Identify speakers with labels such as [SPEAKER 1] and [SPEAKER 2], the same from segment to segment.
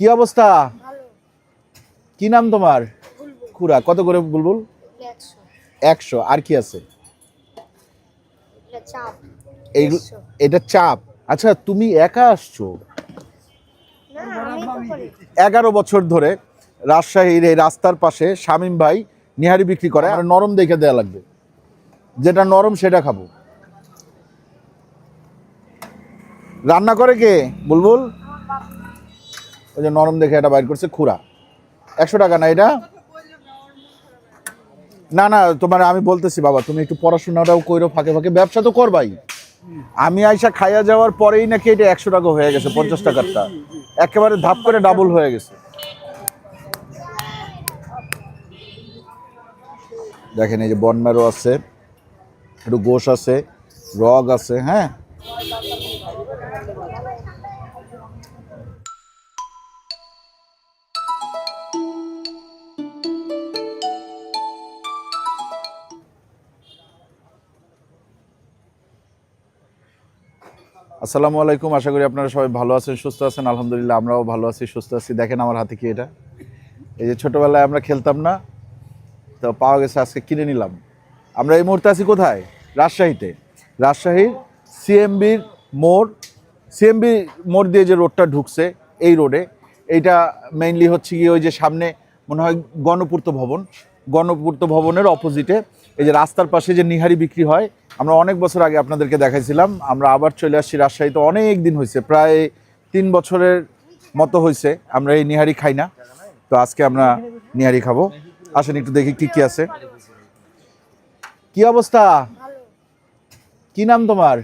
[SPEAKER 1] কি অবস্থা? কি নাম তোমার? খুরা কত করে বুলবুল?
[SPEAKER 2] একশো।
[SPEAKER 1] আর কি আছে?
[SPEAKER 2] এটা চাপ।
[SPEAKER 1] আচ্ছা তুমি একা আসছো? এগারো বছর ধরে রাজশাহীর এই রাস্তার পাশে শামীম ভাই নিহারি বিক্রি করে আর নরম দেখে দেয়া লাগবে। যেটা নরম সেটা খাব। রান্না করে কে বুলবুল? ওই যে নরম দেখে এটা বাইর করছে খুরা একশো টাকা না এটা? না না, তোমার আমি বলতেছি বাবা, তুমি একটু পড়াশোনাটাও কইরো ফাঁকে ফাঁকে, ব্যবসা তো করবাই। আমি আইসা খাইয়া যাওয়ার পরেই নাকি এটা একশো টাকা হয়ে গেছে, পঞ্চাশ টাকারটা। একেবারে ধাপ করে ডাবল হয়ে গেছে। দেখেন, এই যে বনমেরো আছে, একটু গোশ আছে, রগ আছে হ্যাঁ? আসসালামু আলাইকুম, আশা করি আপনারা সবাই ভালো আছেন, সুস্থ আছেন। আলহামদুলিল্লাহ, আমরাও ভালো আছি, সুস্থ আছি। দেখেন আমার হাতে কি এটা? এই যে ছোটোবেলায় আমরা খেলতাম না, তো পাওয়া গেছে, আজকে কিনে নিলাম। আমরা এই মুহূর্তে আছি কোথায়? রাজশাহীতে। রাজশাহীর সিএমবির মোড়, সিএমবি মোড় দিয়ে যে রোডটা ঢুকছে, এই রোডে, এইটা মেইনলি হচ্ছে কি ওই যে সামনে মনে হয় গণপূর্ত ভবন। গণপূর্ত ভবনের অপোজিটে এই যে রাস্তার পাশে যে নিহারি বিক্রি হয় আমরা অনেক বছর আগে আপনাদেরকে দেখাইছিলাম আমরা আবার চলে আসছি রাজশাহীতে অনেক দিন হয়েছে প্রায় তিন বছরের মতো হয়েছে আমরা এই নিহারি খাই না তো আজকে আমরা নিহারি খাব। আসেন একটু দেখি কি কি আছে। কি অবস্থা? কি নাম তোমার?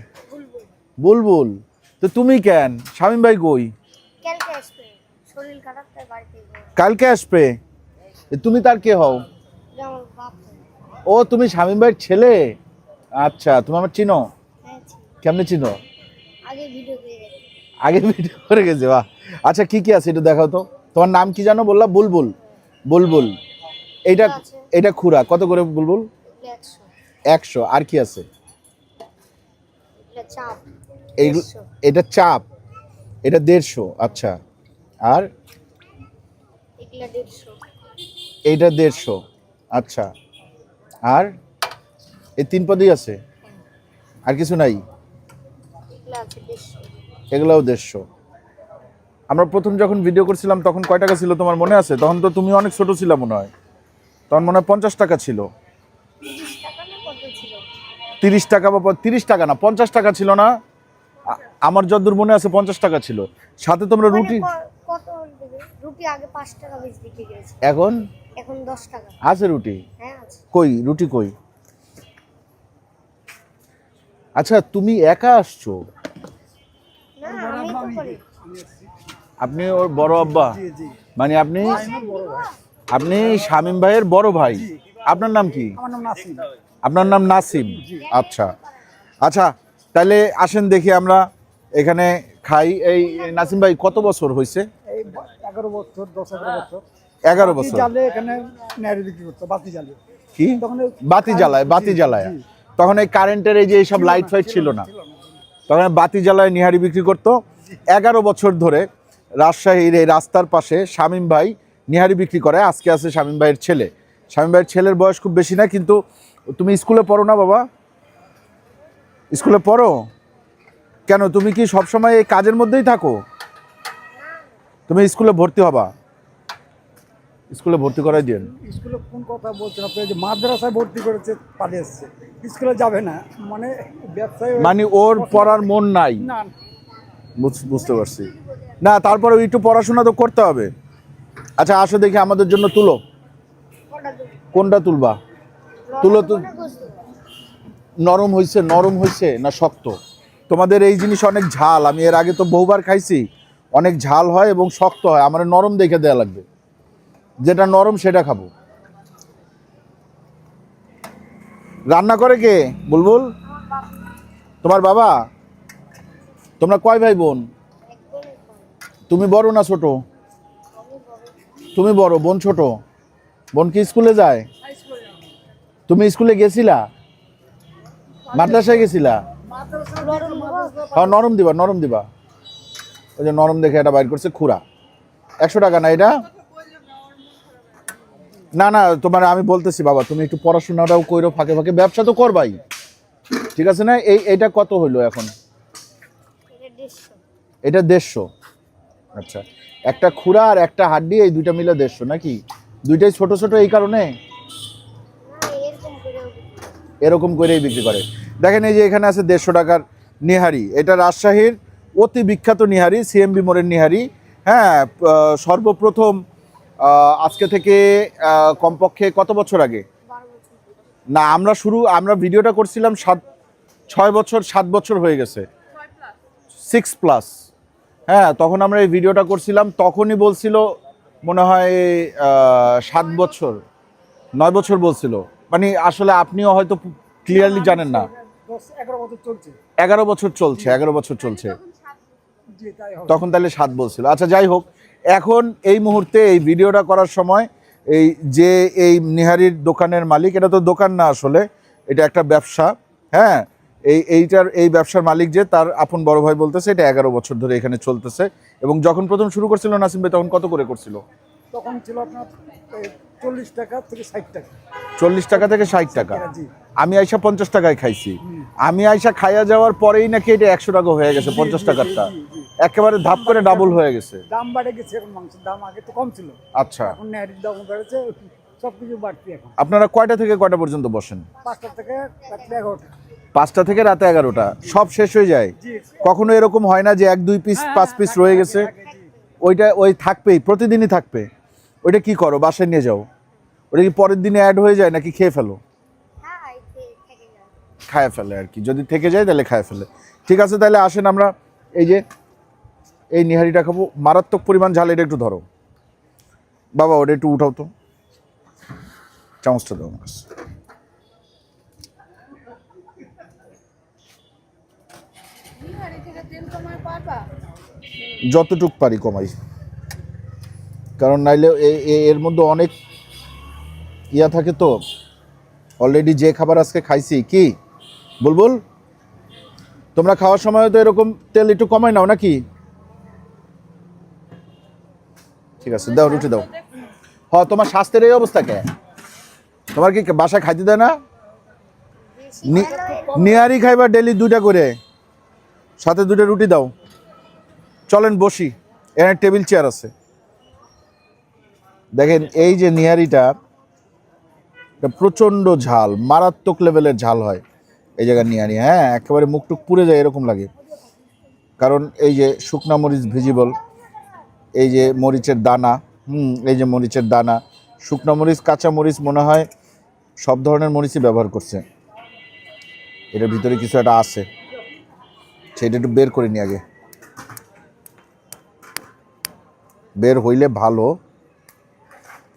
[SPEAKER 2] বুলবুল।
[SPEAKER 1] তো তুমি কেন? শামীম ভাই কই?
[SPEAKER 2] কালকে আসবে
[SPEAKER 1] তুমি তার কে হও
[SPEAKER 2] এটা আমার বাপ হয়।
[SPEAKER 1] ও তুমি শামীম ভাইয়ের ছেলে? আচ্ছা তুমি আমার চিনো?
[SPEAKER 2] হ্যাঁ।
[SPEAKER 1] কেমনে চিনো?
[SPEAKER 2] আগে ভিডিও করে গেছে
[SPEAKER 1] বাহ। আচ্ছা কি কি আছে একটু দেখাও তো। তোমার নাম কি জানো বললা? বুলবুল। বুলবুল। এইটা
[SPEAKER 2] আছে।
[SPEAKER 1] এটা খুরা কত করে বুলবুল?
[SPEAKER 2] একশো।
[SPEAKER 1] আর কি আছে?
[SPEAKER 2] এটা চাপ।
[SPEAKER 1] এই এটা চাপ। এটা দেড়শো। আচ্ছা। আর? এইটা দেড়শো। আচ্ছা। আর এই তিন পদই আছে। আর কিছু নাই? এগুলাও দেড়শো। আমরা প্রথম যখন ভিডিও করছিলাম তখন কয় টাকা ছিল তোমার মনে আছে? তখন তো তুমি অনেক ছোট ছিল মনে হয়। তখন মনে হয় পঞ্চাশ টাকা ছিল।
[SPEAKER 2] তিরিশ টাকা
[SPEAKER 1] বা তিরিশ টাকা না পঞ্চাশ টাকা ছিল না? আমার যদ্দূর মনে আছে পঞ্চাশ টাকা ছিল। সাথে তোমরা
[SPEAKER 2] মানে
[SPEAKER 1] রুটি এখন
[SPEAKER 2] এখন দশ টাকা।
[SPEAKER 1] আছে রুটি?
[SPEAKER 2] হ্যাঁ আছে।
[SPEAKER 1] কই? রুটি কই? আচ্ছা তুমি একা আসছো? আপনি ওর বড় আব্বা? মানে আপনি আপনি শামীম ভাইয়ের বড় ভাই? আপনার নাম কি?
[SPEAKER 3] নাসিম।
[SPEAKER 1] আপনার নাম নাসিম? আচ্ছা। আচ্ছা তাহলে আসেন দেখি আমরা এখানে খাই। এই নাসিম ভাই কত বছর হয়েছে
[SPEAKER 3] এগারো বছর দশ এগারো বছর।
[SPEAKER 1] এগারো বছর।
[SPEAKER 3] জালে এখানে নেড়ে বিক্রি করতো বাতি
[SPEAKER 1] কি? বাতি জ্বালায় বাতি জ্বালায়। তখন এই কারেন্টের এই যে এইসব লাইট ফাইট ছিল না। তখন বাতি জ্বালায় নিহারি বিক্রি করতো। এগারো বছর ধরে রাজশাহীর এই রাস্তার পাশে শামীম ভাই নিহারি বিক্রি করে। আজকে আছে শামীম ভাইয়ের ছেলে। শামীম ভাইয়ের ছেলের বয়স খুব বেশি না কিন্তু তুমি স্কুলে পড়ো না বাবা? স্কুলে পড়ো? কেন তুমি কি সবসময় এই কাজের মধ্যেই থাকো? তুমি স্কুলে ভর্তি হবা? স্কুলে ভর্তি করাই দিন
[SPEAKER 3] স্কুলে কোন কথা বলছেন আপনি? যে মাদ্রাসায় ভর্তি করেছে পালিয়ে এসছে। স্কুলে যাবে না মানে ব্যবসায়
[SPEAKER 1] মানে ওর পড়ার মন নাই।
[SPEAKER 3] না।
[SPEAKER 1] বুঝ- বুঝতে পারছি। না তারপরে একটু পড়াশোনা তো করতে হবে। আচ্ছা আসো দেখি আমাদের জন্য তুলো। কোনটা তুলবা? তুলো তো নরম হয়েছে নরম হয়েছে না শক্ত? তোমাদের এই জিনিস অনেক ঝাল আমি এর আগে তো বহুবার খাইছি। অনেক ঝাল হয় এবং শক্ত হয় আমার নরম দেখে দেয়া লাগবে। যেটা নরম সেটা খাব। রান্না করে কে? বুলবুল? তোমার বাবা? তোমরা কয় ভাই বোন? তুমি বড় না ছোট? তুমি বড়, বোন ছোট? বোন কি স্কুলে যায়? তুমি স্কুলে গেছিলা? মাদ্রাসায় গেছিলা? হ্যাঁ নরম দিবা নরম দিবা। ওই যে নরম দেখে এটা বাইর করছে খুরা। একশো টাকা না এটা? না না তোমার আমি বলতেছি বাবা তুমি একটু পড়াশোনাটাও কইরো ফাঁকে ফাঁকে ব্যবসা তো করবাই। ঠিক আছে না? এই এইটা কত হইল এখন?
[SPEAKER 2] এটা দেড়শো।
[SPEAKER 1] আচ্ছা একটা খুরা আর একটা হাড্ডি এই দুইটা মিলে দেড়শো নাকি? দুইটাই ছোট ছোট এই কারণে?
[SPEAKER 2] এরকম
[SPEAKER 1] করেই বিক্রি করে। দেখেন এই যে এখানে আছে দেড়শো টাকার নিহারি। এটা রাজশাহীর অতি বিখ্যাত নিহারি সিএমবি মোড়ের নিহারি। হ্যাঁ সর্বপ্রথম আজকে থেকে কমপক্ষে কত বছর আগে? না আমরা শুরু আমরা ভিডিওটা করছিলাম সাত ছয় বছর সাত বছর হয়ে গেছে। সিক্স প্লাস হ্যাঁ তখন আমরা এই ভিডিওটা করছিলাম তখনই বলছিল মনে হয় সাত বছর নয় বছর বলছিল। মানে আসলে আপনিও হয়তো ক্লিয়ারলি জানেন না।
[SPEAKER 3] এগারো বছর চলছে।
[SPEAKER 1] এগারো বছর চলছে তখন তাহলে সাত বলছিল। আচ্ছা যাই হোক এখন এই মুহূর্তে এই ভিডিওটা করার সময় এই যে এই নিহারির দোকানের মালিক এটা তো দোকান না আসলে এটা একটা ব্যবসা হ্যাঁ? এই এইটার এই ব্যবসার মালিক যে তার আপন বড় ভাই বলতেছে এটা এগারো বছর ধরে এখানে চলতেছে। এবং যখন প্রথম শুরু করছিল নাসিম ভাই তখন কত করে করছিল?
[SPEAKER 3] তখন ছিল আপনার চল্লিশ টাকা থেকে ষাট টাকা।
[SPEAKER 1] চল্লিশ টাকা থেকে ষাট টাকা
[SPEAKER 3] জি।
[SPEAKER 1] আমি আইসা পঞ্চাশ টাকায় খাইছি। আমি আইসা খাইয়া যাওয়ার পরেই নাকি এটা একশো টাকা হয়ে গেছে পঞ্চাশ টাকারটা। একেবারে ধাপ করে ডাবল হয়ে গেছে।
[SPEAKER 3] দাম বাড়ে গেছে এখন মাংসের দাম আগে তো কম ছিল।
[SPEAKER 1] আচ্ছা।
[SPEAKER 3] এখন নেহারির দাম বেড়েছে সব কিছু বাড়তি এখন।
[SPEAKER 1] আপনারা কয়টা থেকে কয়টা পর্যন্ত বসেন?
[SPEAKER 3] পাঁচটা থেকে রাত্রে এগারোটা।
[SPEAKER 1] পাঁচটা থেকে রাতে এগারোটা। সব শেষ হয়ে যায়? কখনো এরকম হয় না যে এক দুই পিস পাঁচ পিস রয়ে গেছে? ওইটা ওই থাকবেই প্রতিদিনই থাকবে। ওইটা কি করো বাসায় নিয়ে যাও। ওটা কি পরের দিনে অ্যাড হয়ে যায় নাকি খেয়ে ফেলো?
[SPEAKER 2] হ্যাঁ
[SPEAKER 1] খায় ফেলে আর কি। যদি থেকে যায় তাহলে খায় ফেলে। ঠিক আছে তাহলে আসেন আমরা এই যে এই নিহারিটা খাব। মারাত্মক পরিমাণ ঝাল এটা একটু ধরো। বাবা ওটা একটু উঠাও তো। চামচটা দাও আমার যতটুক পারি কমাই। কারণ নাইলে এর মধ্যে অনেক ইয়া থাকে তো। অলরেডি যে খাবার আজকে খাইছি কি? বুলবুল, তোমরা খাওয়ার সময় তো এরকম তেল একটু কমাই নাও নাকি? ঠিক আছে, দাও রুটি দাও। হ, তোমার স্বাস্থ্যের এই অবস্থা কে? তোমার কি বাসায় খাইতে দেয় না? নিয়ারি খাইবা ডেলি দুইটা করে, সাথে দুটো রুটি দাও। চলেন বসি এখানে টেবিল চেয়ার আছে। দেখেন, এই যে নিহারিটা এটা প্রচণ্ড ঝাল, মারাত্মক লেভেলের ঝাল হয়। এই জায়গায় নিয়ে আনি। হ্যাঁ একেবারে মুখটুক পুড়ে যায় এরকম লাগে। কারণ এই যে শুকনা মরিচ ভিজিবল, এই যে মরিচের দানা, হুম, এই যে মরিচের দানা, শুকনা মরিচ, কাঁচা মরিচ মনে হয় সব ধরনের মরিচই ব্যবহার করছে। এটার ভিতরে কিছু একটা আছে। সেটা একটু বের করে নি আগে। বের হইলে ভালো।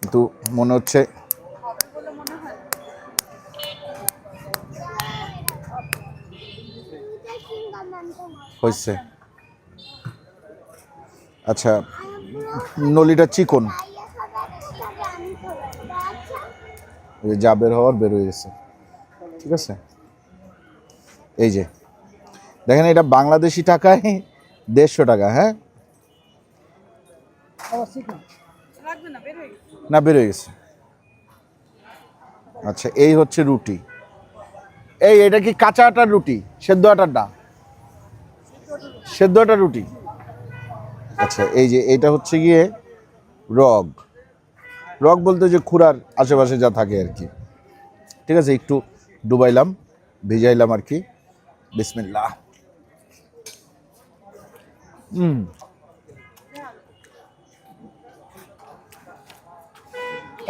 [SPEAKER 1] কিন্তু মনে হচ্ছে হয়েছে আচ্ছা নলিটা চিকন? যে বের হওয়ার বের হয়ে গেছে। ঠিক আছে? এই যে, দেখেন এটা বাংলাদেশি টাকায় দেড়শো টাকা হ্যাঁ?
[SPEAKER 4] না, বের হয়ে গেছে।
[SPEAKER 1] আচ্ছা এই হচ্ছে রুটি। এই, এটা কি কাঁচা আটার রুটি? সেদ্ধ আটার না? সেদ্ধ আটার রুটি। আচ্ছা এই যে এটা হচ্ছে গিয়ে রগ। রগ বলতে যে খুরার আশেপাশে যা থাকে আর কি। ঠিক আছে একটু ডুবাইলাম ভিজাইলাম আর কি। বিসমিল্লাহ। হুম।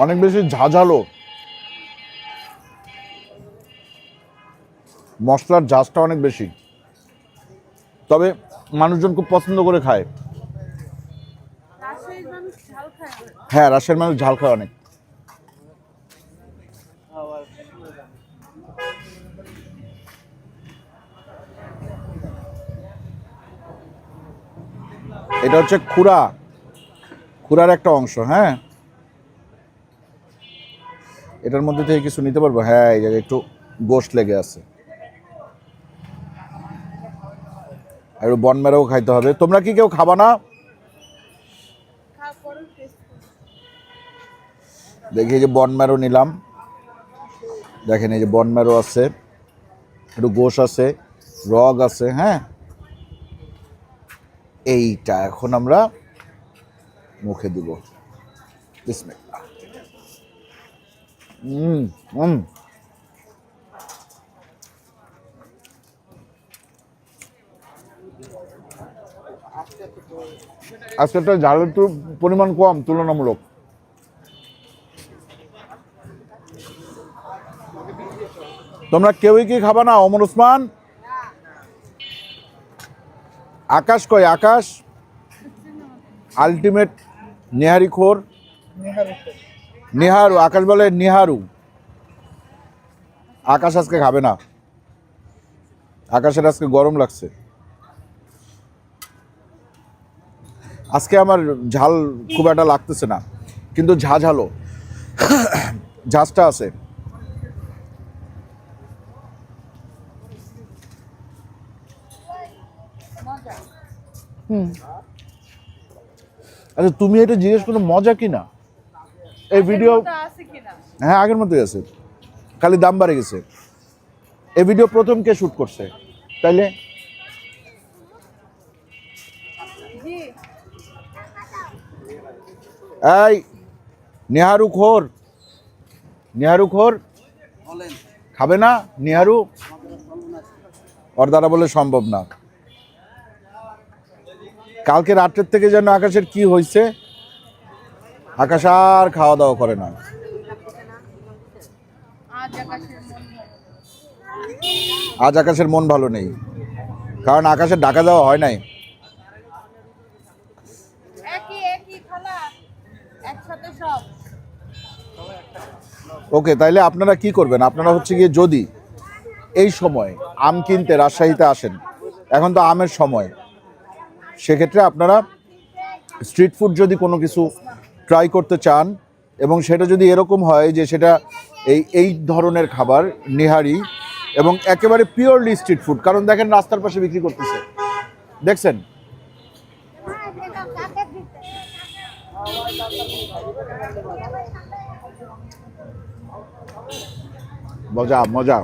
[SPEAKER 1] অনেক বেশি ঝাঝালো। মশলার ঝাঁজটা অনেক বেশি। তবে মানুষজন খুব পছন্দ করে খায়।
[SPEAKER 4] রাজশাহীর।
[SPEAKER 1] হ্যাঁ রাশিয়ার মানুষ ঝাল খায় অনেক। এটা হচ্ছে খুরা। খুরার একটা অংশ হ্যাঁ। এটার মধ্যে থেকে কিছু নিতে পারব? হ্যাঁ এই জায়গায় একটু গোস্ট লেগে আছে। আর বন মেরাও খাইতে হবে। তোমরা কি কেউ খাবা না? দেখি যে বন ম্যারো নিলাম। দেখেন এই যে বন ম্যারো আছে, একটু গোশ আছে, রগ আছে হ্যাঁ? এইটা এখন আমরা মুখে দিব। বিসমিল্লাহ। হুম হুম আজকেরটা ঝাল একটু পরিমাণ কম, তুলনামূলক। তোমরা কেউই কি খাবা না, অমর ওসমান? আকাশ কয় আকাশ? আলটিমেট নেহারি খোর। নেহারু, আকাশ বলে নেহারু। আকাশ আজকে খাবে না। আকাশের আজকে গরম লাগছে। আজকে আমার ঝাল খুব একটা লাগতেছে না কিন্তু ঝাঝালো ঝাঁজটা আছে। আচ্ছা তুমি এটা জিজ্ঞেস করো মজা কি না? এই ভিডিও হ্যাঁ আগের মতোই আছে। খালি দাম বাড়ে গেছে। এই ভিডিও প্রথম কে শুট করছে? তাইলে? এই, নেহারু খোর। নেহারু খোর। খাবে না? নেহারু? ওর দ্বারা বলে সম্ভব না। কালকে রাত্রের থেকে যেন আকাশের কি হয়েছে আকাশ আর খাওয়া দাওয়া করে না।
[SPEAKER 4] আজ আকাশের মন ভালো
[SPEAKER 1] আজ আকাশের মন ভালো নেই। কারণ আকাশের ডাকা দেওয়া হয় নাই
[SPEAKER 4] একই একই খালা একসাথে সব
[SPEAKER 1] ওকে, তাইলে আপনারা কি করবেন? আপনারা হচ্ছে গিয়ে যদি এই সময় আম কিনতে রাজশাহীতে আসেন, এখন তো আমের সময়, সেক্ষেত্রে আপনারা স্ট্রিট ফুড যদি কোনো কিছু ট্রাই করতে চান এবং সেটা যদি এরকম হয় যে সেটা এই এই ধরনের খাবার, নিহারি এবং একেবারে পিওরলি স্ট্রিট ফুড কারণ দেখেন রাস্তার পাশে বিক্রি করতেছে। দেখছেন? মজা মজা।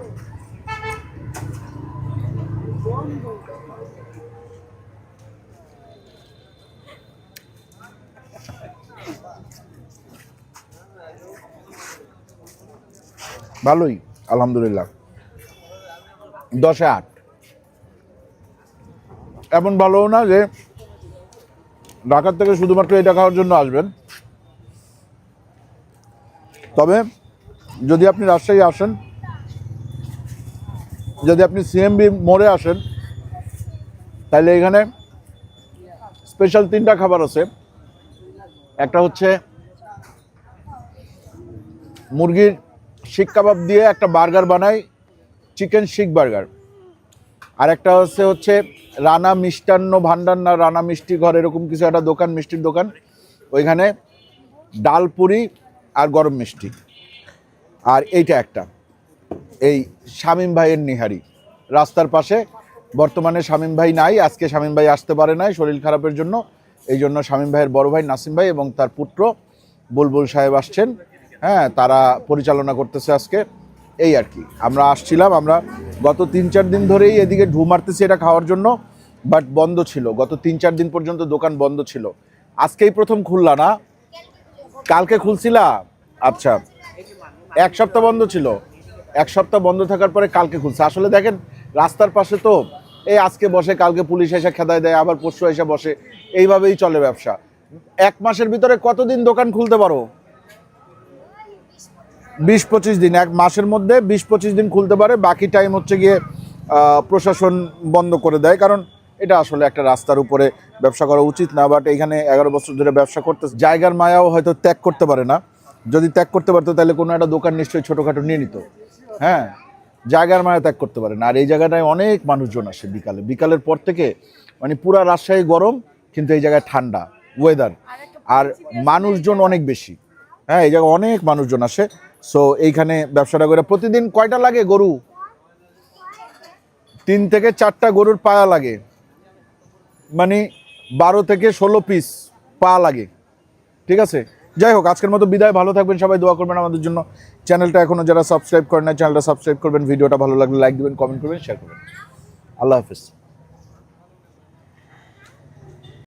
[SPEAKER 1] ভালোই, আলহামদুলিল্লাহ। দশে আট। এমন ভালো না যে ঢাকার থেকে শুধুমাত্র এটা খাওয়ার জন্য আসবেন। তবে যদি আপনি রাজশাহী আসেন যদি আপনি সিএমবি মোড়ে আসেন তাহলে এখানে স্পেশাল তিনটা খাবার আছে। একটা হচ্ছে মুরগির শিক কাবাব দিয়ে একটা বার্গার বানাই, চিকেন শিক বার্গার। আর একটা হচ্ছে হচ্ছে রানা মিষ্টান্ন ভান্ডার না রানা মিষ্টি ঘর, এরকম কিছু একটা দোকান, মিষ্টির দোকান। ওইখানে ডাল পুরি আর গরম মিষ্টি। আর এইটা একটা। এই শামীম ভাইয়ের নিহারি। রাস্তার পাশে বর্তমানে শামীম ভাই নাই, আজকে শামীম ভাই আসতে পারে নাই শরীর খারাপের জন্য। এই জন্য শামীম ভাইয়ের বড় ভাই নাসিম ভাই এবং তার পুত্র বুলবুল সাহেব আসছেন। হ্যাঁ তারা পরিচালনা করতেছে আজকে। এই আর কি। আমরা আসছিলাম, আমরা গত তিন চার দিন ধরেই এদিকে ঢু মারতেছি এটা খাওয়ার জন্য, বাট বন্ধ ছিল। গত তিন চার দিন পর্যন্ত দোকান বন্ধ ছিল। আজকেই প্রথম খুললা না? কালকে খুলছিলা? আচ্ছা। এক সপ্তাহ বন্ধ ছিল। এক সপ্তাহ বন্ধ থাকার পরে কালকে খুলছে। আসলে দেখেন, রাস্তার পাশে তো এই আজকে বসে, কালকে পুলিশ এসে খেদায় দেয়, আবার পরশু এসে বসে, এইভাবেই চলে ব্যবসা। এক মাসের ভিতরে কতদিন দোকান খুলতে পারো? বিশ পঁচিশ দিন, এক মাসের মধ্যে বিশ পঁচিশ দিন খুলতে পারে, বাকি টাইম হচ্ছে গিয়ে প্রশাসন বন্ধ করে দেয়, কারণ এটা আসলে একটা রাস্তার উপরে ব্যবসা করা উচিত না বাট এখানে এগারো বছর ধরে ব্যবসা করতে জায়গার মায়াও হয়তো ত্যাগ করতে পারে না। যদি ত্যাগ করতে পারতো, তাহলে কোনো একটা দোকান নিশ্চয়ই ছোটোখাটো নিয়ে নিত। হ্যাঁ জায়গার মায়া ত্যাগ করতে পারে না আর এই জায়গাটায় অনেক মানুষজন আসে বিকালে। বিকালের পর থেকে মানে পুরা রাজশাহী গরম কিন্তু এই জায়গায় ঠান্ডা ওয়েদার আর মানুষজন অনেক বেশি। হ্যাঁ এই জায়গায় অনেক মানুষজন আসে। সো এইখানে ব্যবসাটা করে প্রতিদিন কয়টা লাগে গরু? তিন থেকে চারটা গরুর পায়া লাগে। মানে বারো থেকে ষোলো পিস পা লাগে। ঠিক আছে? যাই হোক, আজকের মতো বিদায়। ভালো থাকবেন সবাই, দোয়া করবেন আমাদের জন্য। চ্যানেলটা এখনও যারা সাবস্ক্রাইব করেন না চ্যানেলটা সাবস্ক্রাইব করবেন। ভিডিওটা ভালো লাগলে লাইক দেবেন, কমেন্ট করবেন শেয়ার করবেন। আল্লাহ হাফিজ।